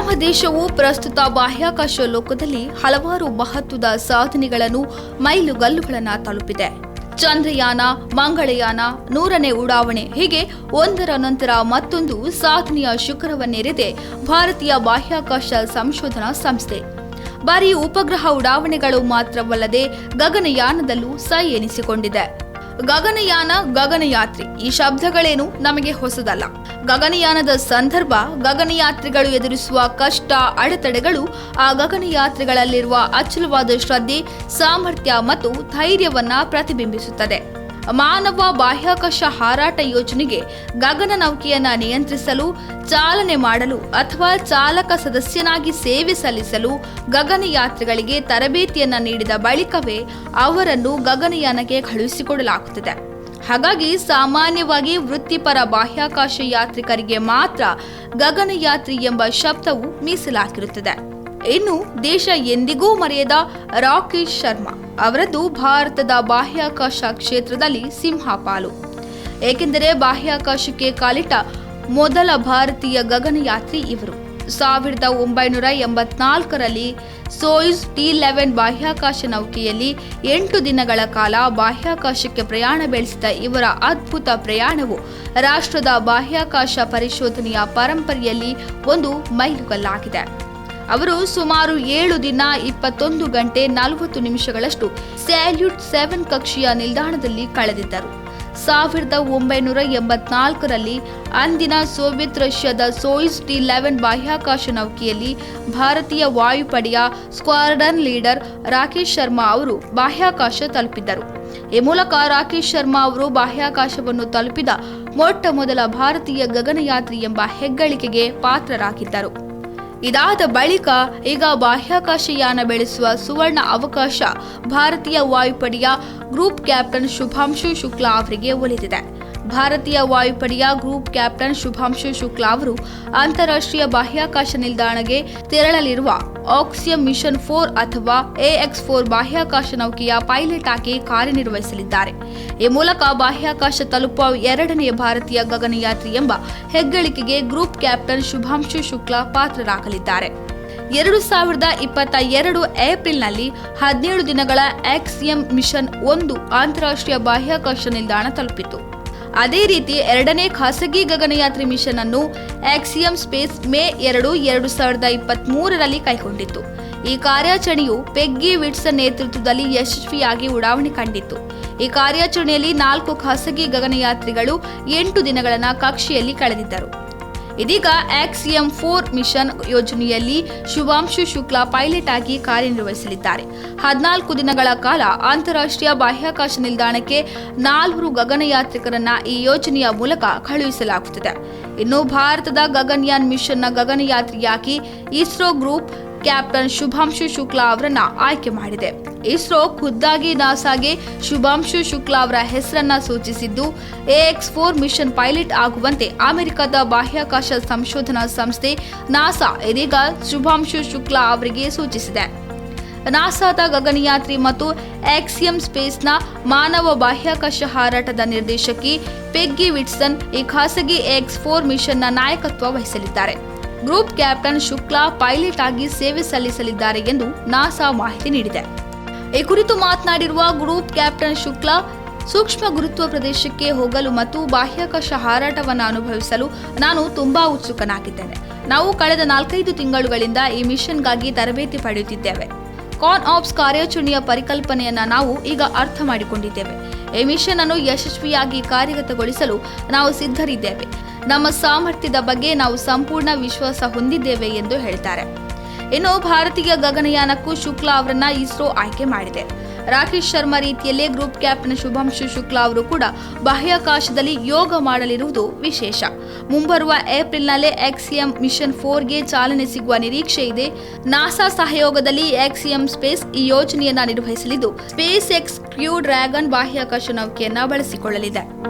ನಮ್ಮ ದೇಶವು ಪ್ರಸ್ತುತ ಬಾಹ್ಯಾಕಾಶ ಲೋಕದಲ್ಲಿ ಹಲವಾರು ಮಹತ್ವದ ಸಾಧನೆಗಳನ್ನು ಮೈಲುಗಲ್ಲುಗಳನ್ನು ತಲುಪಿದೆ. ಚಂದ್ರಯಾನ, ಮಂಗಳಯಾನ, ನೂರನೇ ಉಡಾವಣೆ ಹೀಗೆ ಒಂದರ ನಂತರ ಮತ್ತೊಂದು ಸಾಧನೆಯ ಶುಕ್ರವನ್ನೇರಿದೆ ಭಾರತೀಯ ಬಾಹ್ಯಾಕಾಶ ಸಂಶೋಧನಾ ಸಂಸ್ಥೆ. ಬರೀ ಉಪಗ್ರಹ ಉಡಾವಣೆಗಳು ಮಾತ್ರವಲ್ಲದೆ ಗಗನಯಾನದಲ್ಲೂ ಸೈ ಎನಿಸಿಕೊಂಡಿದೆ. ಗಗನಯಾನ, ಗಗನಯಾತ್ರಿ ಈ ಶಬ್ದಗಳೇನು? ನಮಗೆ ಹೊಸದಲ್ಲ. ಗಗನಯಾನದ ಸಂದರ್ಭ, ಗಗನಯಾತ್ರಿಗಳು ಎದುರಿಸುವ ಕಷ್ಟ, ಅಡೆತಡೆಗಳು, ಆ ಗಗನಯಾತ್ರಿಗಳಲ್ಲಿರುವ ಅಚಲವಾದ ಶ್ರದ್ಧೆ, ಸಾಮರ್ಥ್ಯ ಮತ್ತು ಧೈರ್ಯವನ್ನ ಪ್ರತಿಬಿಂಬಿಸುತ್ತದೆ. ಮಾನವ ಬಾಹ್ಯಾಕಾಶ ಹಾರಾಟ ಯೋಜನೆಗೆ ಗಗನ ನೌಕೆಯನ್ನ ನಿಯಂತ್ರಿಸಲು, ಚಾಲನೆ ಮಾಡಲು ಅಥವಾ ಚಾಲಕ ಸದಸ್ಯನಾಗಿ ಸೇವೆ ಸಲ್ಲಿಸಲು ಗಗನಯಾತ್ರಿಗಳಿಗೆ ತರಬೇತಿಯನ್ನು ನೀಡಿದ ಬಳಿಕವೇ ಅವರನ್ನು ಗಗನಯಾನಕ್ಕೆ ಕಳುಹಿಸಿಕೊಡಲಾಗುತ್ತದೆ. ಹಾಗಾಗಿ ಸಾಮಾನ್ಯವಾಗಿ ವೃತ್ತಿಪರ ಬಾಹ್ಯಾಕಾಶ ಯಾತ್ರಿಕರಿಗೆ ಮಾತ್ರ ಗಗನಯಾತ್ರಿ ಎಂಬ ಶಬ್ದವು ಮೀಸಲಾಗಿರುತ್ತದೆ. ಇನ್ನು ದೇಶ ಎಂದಿಗೂ ಮರೆಯದ ರಾಕೇಶ್ ಶರ್ಮಾ. ಅವರದ್ದು ಭಾರತದ ಬಾಹ್ಯಾಕಾಶ ಕ್ಷೇತ್ರದಲ್ಲಿ ಸಿಂಹಪಾಲು. ಏಕೆಂದರೆ ಬಾಹ್ಯಾಕಾಶಕ್ಕೆ ಕಾಲಿಟ್ಟ ಮೊದಲ ಭಾರತೀಯ ಗಗನಯಾತ್ರಿ ಇವರು. ಸಾವಿರದ ಒಂಬೈನೂರ ಎಂಬತ್ನಾಲ್ಕರಲ್ಲಿ ಸೋಯಿಸ್ ಟಿ ಲೆವೆನ್ ಬಾಹ್ಯಾಕಾಶ ನೌಕೆಯಲ್ಲಿ ಎಂಟು ದಿನಗಳ ಕಾಲ ಬಾಹ್ಯಾಕಾಶಕ್ಕೆ ಪ್ರಯಾಣ ಬೆಳೆಸಿದ ಇವರ ಅದ್ಭುತ ಪ್ರಯಾಣವು ರಾಷ್ಟ್ರದ ಬಾಹ್ಯಾಕಾಶ ಪರಿಶೋಧನೆಯ ಪರಂಪರೆಯಲ್ಲಿ ಒಂದು ಮೈಲುಗಲ್ಲಾಗಿದೆ. ಅವರು ಸುಮಾರು ಏಳು ದಿನ ಇಪ್ಪತ್ತೊಂದು ಗಂಟೆ ನಲವತ್ತು ನಿಮಿಷಗಳಷ್ಟು ಸ್ಯಾಲ್ಯೂಟ್ ಸೆವೆನ್ ಕಕ್ಷೆಯ ನಿಲ್ದಾಣದಲ್ಲಿ ಕಳೆದಿದ್ದರು. ಸಾವಿರದ ಒಂಬೈನೂರ ಎಂಬತ್ನಾಲ್ಕರಲ್ಲಿ ಅಂದಿನ ಸೋವಿಯತ್ ರಷ್ಯಾದ ಸೋಯಿಸ್ ಟಿ ಲೆವೆನ್ ಬಾಹ್ಯಾಕಾಶ ನೌಕೆಯಲ್ಲಿ ಭಾರತೀಯ ವಾಯುಪಡೆಯ ಸ್ಕ್ವಾಡನ್ ಲೀಡರ್ ರಾಕೇಶ್ ಶರ್ಮಾ ಅವರು ಬಾಹ್ಯಾಕಾಶ ತಲುಪಿದ್ದರು. ಈ ಮೂಲಕ ರಾಕೇಶ್ ಶರ್ಮಾ ಅವರು ಬಾಹ್ಯಾಕಾಶವನ್ನು ತಲುಪಿದ ಮೊಟ್ಟ ಮೊದಲ ಭಾರತೀಯ ಗಗನಯಾತ್ರಿ ಎಂಬ ಹೆಗ್ಗಳಿಕೆಗೆ ಪಾತ್ರರಾಗಿದ್ದರು. ಇದಾದ ಬಳಿಕ ಈಗ ಬಾಹ್ಯಾಕಾಶಯಾನ ಬೆಳೆಸುವ ಸುವರ್ಣ ಅವಕಾಶ ಭಾರತೀಯ ವಾಯುಪಡೆಯ ಗ್ರೂಪ್ ಕ್ಯಾಪ್ಟನ್ ಶುಭಾಂಶು ಶುಕ್ಲಾ ಅವರಿಗೆ ಒಲಿದಿದೆ. ಭಾರತೀಯ ವಾಯುಪಡೆಯ ಗ್ರೂಪ್ ಕ್ಯಾಪ್ಟನ್ ಶುಭಾಂಶು ಶುಕ್ಲಾ ಅವರು ಅಂತಾರಾಷ್ಟ್ರೀಯ ಬಾಹ್ಯಾಕಾಶ ನಿಲ್ದಾಣಕ್ಕೆ ತೆರಳಲಿರುವ ಆಕ್ಸಿಯಂ ಮಿಷನ್ ಫೋರ್ ಅಥವಾ ಎಎಕ್ಸ್ ಫೋರ್ ಬಾಹ್ಯಾಕಾಶ ನೌಕೆಯ ಪೈಲಟ್ ಆಗಿ ಕಾರ್ಯನಿರ್ವಹಿಸಲಿದ್ದಾರೆ. ಈ ಮೂಲಕ ಬಾಹ್ಯಾಕಾಶ ತಲುಪುವ ಎರಡನೆಯ ಭಾರತೀಯ ಗಗನಯಾತ್ರಿ ಎಂಬ ಹೆಗ್ಗಳಿಕೆಗೆ ಗ್ರೂಪ್ ಕ್ಯಾಪ್ಟನ್ ಶುಭಾಂಶು ಶುಕ್ಲಾ ಪಾತ್ರರಾಗಲಿದ್ದಾರೆ. ಎರಡು ಸಾವಿರದ ಇಪ್ಪತ್ತ ಎರಡು ಏಪ್ರಿಲ್ನಲ್ಲಿ ಹದಿನೇಳು ದಿನಗಳ ಎಕ್ಸ್ಎಂ ಮಿಷನ್ ಒಂದು ಅಂತಾರಾಷ್ಟ್ರೀಯ ಬಾಹ್ಯಾಕಾಶ ನಿಲ್ದಾಣ ತಲುಪಿತು. ಅದೇ ರೀತಿ ಎರಡನೇ ಖಾಸಗಿ ಗಗನಯಾತ್ರಿ ಮಿಷನ್ ಅನ್ನು ಆಕ್ಸಿಯಂ ಸ್ಪೇಸ್ ಮೇ ಎರಡು ಎರಡು ಸಾವಿರದ ಇಪ್ಪತ್ತ್ ಮೂರರಲ್ಲಿ ಕೈಗೊಂಡಿತ್ತು. ಈ ಕಾರ್ಯಾಚರಣೆಯು ಪೆಗ್ಗಿ ವಿಟ್ಸನ್ ನೇತೃತ್ವದಲ್ಲಿ ಯಶಸ್ವಿಯಾಗಿ ಉಡಾವಣೆ ಕಂಡಿತ್ತು. ಈ ಕಾರ್ಯಾಚರಣೆಯಲ್ಲಿ ನಾಲ್ಕು ಖಾಸಗಿ ಗಗನಯಾತ್ರಿಗಳು ಎಂಟು ದಿನಗಳನ್ನು ಕಕ್ಷೆಯಲ್ಲಿ ಕಳೆದಿದ್ದರು. ಇದೀಗ ಎಕ್ಸ್ಎಂ ಫೋರ್ ಮಿಷನ್ ಯೋಜನೆಯಲ್ಲಿ ಶುಭಾಂಶು ಶುಕ್ಲಾ ಪೈಲಟ್ ಆಗಿ ಕಾರ್ಯನಿರ್ವಹಿಸಲಿದ್ದಾರೆ. ಹದಿನಾಲ್ಕು ದಿನಗಳ ಕಾಲ ಅಂತಾರಾಷ್ಟ್ರೀಯ ಬಾಹ್ಯಾಕಾಶ ನಿಲ್ದಾಣಕ್ಕೆ ನಾಲ್ವರು ಗಗನಯಾತ್ರಿಕರನ್ನ ಈ ಯೋಜನೆಯ ಮೂಲಕ ಕಳುಹಿಸಲಾಗುತ್ತದೆ. ಇನ್ನು ಭಾರತದ ಗಗನಯಾನ್ ಮಿಷನ್ನ ಗಗನಯಾತ್ರಿಯಾಗಿ ಇಸ್ರೋ ಗ್ರೂಪ್ ಕ್ಯಾಪ್ಟನ್ ಶುಭಾಂಶು ಶುಕ್ಲಾ ಅವರನ್ನ ಆಯ್ಕೆ ಮಾಡಿದೆ. ಇಸ್ರೋ ಖುದ್ದಾಗಿ ನಾಸಾಗೆ ಶುಭಾಂಶು ಶುಕ್ಲಾ ಅವರ ಹೆಸರನ್ನ ಸೂಚಿಸಿದ್ದು ಎಎಕ್ಸ್ ಫೋರ್ ಮಿಷನ್ ಪೈಲಟ್ ಆಗುವಂತೆ ಅಮೆರಿಕದ ಬಾಹ್ಯಾಕಾಶ ಸಂಶೋಧನಾ ಸಂಸ್ಥೆ ನಾಸಾ ಇದೀಗ ಶುಭಾಂಶು ಶುಕ್ಲಾ ಅವರಿಗೆ ಸೂಚಿಸಿದೆ. ನಾಸಾದ ಗಗನಯಾತ್ರಿ ಮತ್ತು ಎಕ್ಸಿಎಂ ಸ್ಪೇಸ್ನ ಮಾನವ ಬಾಹ್ಯಾಕಾಶ ಹಾರಾಟದ ನಿರ್ದೇಶಕಿ ಪೆಗ್ಗಿ ವಿಟ್ಸನ್ ಈ ಖಾಸಗಿ ಎಕ್ಸ್ ಫೋರ್ ಮಿಷನ್ನ ನಾಯಕತ್ವ ವಹಿಸಲಿದ್ದಾರೆ. ಗ್ರೂಪ್ ಕ್ಯಾಪ್ಟನ್ ಶುಕ್ಲಾ ಪೈಲಟ್ ಆಗಿ ಸೇವೆ ಸಲ್ಲಿಸಲಿದ್ದಾರೆ ಎಂದು ನಾಸಾ ಮಾಹಿತಿ ನೀಡಿದೆ. ಈ ಕುರಿತು ಮಾತನಾಡಿರುವ ಗ್ರೂಪ್ ಕ್ಯಾಪ್ಟನ್ ಶುಕ್ಲಾ, ಸೂಕ್ಷ್ಮ ಗುರುತ್ವ ಪ್ರದೇಶಕ್ಕೆ ಹೋಗಲು ಮತ್ತು ಬಾಹ್ಯಾಕಾಶ ಹಾರಾಟವನ್ನು ಅನುಭವಿಸಲು ನಾನು ತುಂಬಾ ಉತ್ಸುಕನಾಗಿದ್ದೇನೆ. ನಾವು ಕಳೆದ ನಾಲ್ಕೈದು ತಿಂಗಳುಗಳಿಂದ ಈ ಮಿಷನ್ಗಾಗಿ ತರಬೇತಿ ಪಡೆಯುತ್ತಿದ್ದೇವೆ. ಕಾನ್ ಆಪ್ಸ್ ಕಾರ್ಯಾಚರಣೆಯ ಪರಿಕಲ್ಪನೆಯನ್ನು ನಾವು ಈಗ ಅರ್ಥ ಮಾಡಿಕೊಂಡಿದ್ದೇವೆ. ಈ ಮಿಷನ್ ಅನ್ನು ಯಶಸ್ವಿಯಾಗಿ ಕಾರ್ಯಗತಗೊಳಿಸಲು ನಾವು ಸಿದ್ಧರಿದ್ದೇವೆ. ನಮ್ಮ ಸಾಮರ್ಥ್ಯದ ಬಗ್ಗೆ ನಾವು ಸಂಪೂರ್ಣ ವಿಶ್ವಾಸ ಹೊಂದಿದ್ದೇವೆ ಎಂದು ಹೇಳ್ತಾರೆ. ಇನ್ನು ಭಾರತೀಯ ಗಗನಯಾನಕ್ಕೂ ಶುಕ್ಲಾ ಅವರನ್ನ ಇಸ್ರೋ ಆಯ್ಕೆ ಮಾಡಿದೆ. ರಾಕೇಶ್ ಶರ್ಮಾ ರೀತಿಯಲ್ಲೇ ಗ್ರೂಪ್ ಕ್ಯಾಪ್ಟನ್ ಶುಭಾಂಶು ಶುಕ್ಲಾ ಅವರು ಕೂಡ ಬಾಹ್ಯಾಕಾಶದಲ್ಲಿ ಯೋಗ ಮಾಡಲಿರುವುದು ವಿಶೇಷ. ಮುಂಬರುವ ಏಪ್ರಿಲ್ನಲ್ಲೇ ಎಕ್ಸಿಎಂ ಮಿಷನ್ ಫೋರ್ಗೆ ಚಾಲನೆ ಸಿಗುವ ನಿರೀಕ್ಷೆ ಇದೆ. ನಾಸಾ ಸಹಯೋಗದಲ್ಲಿ ಎಕ್ಸಿಎಂ ಸ್ಪೇಸ್ ಈ ಯೋಜನೆಯನ್ನ ನಿರ್ವಹಿಸಲಿದ್ದು, ಸ್ಪೇಸ್ ಎಕ್ಸ್ ಕ್ಯೂ ಡ್ರ್ಯಾಗನ್ ಬಾಹ್ಯಾಕಾಶ ನೌಕೆಯನ್ನ ಬಳಸಿಕೊಳ್ಳಲಿದೆ.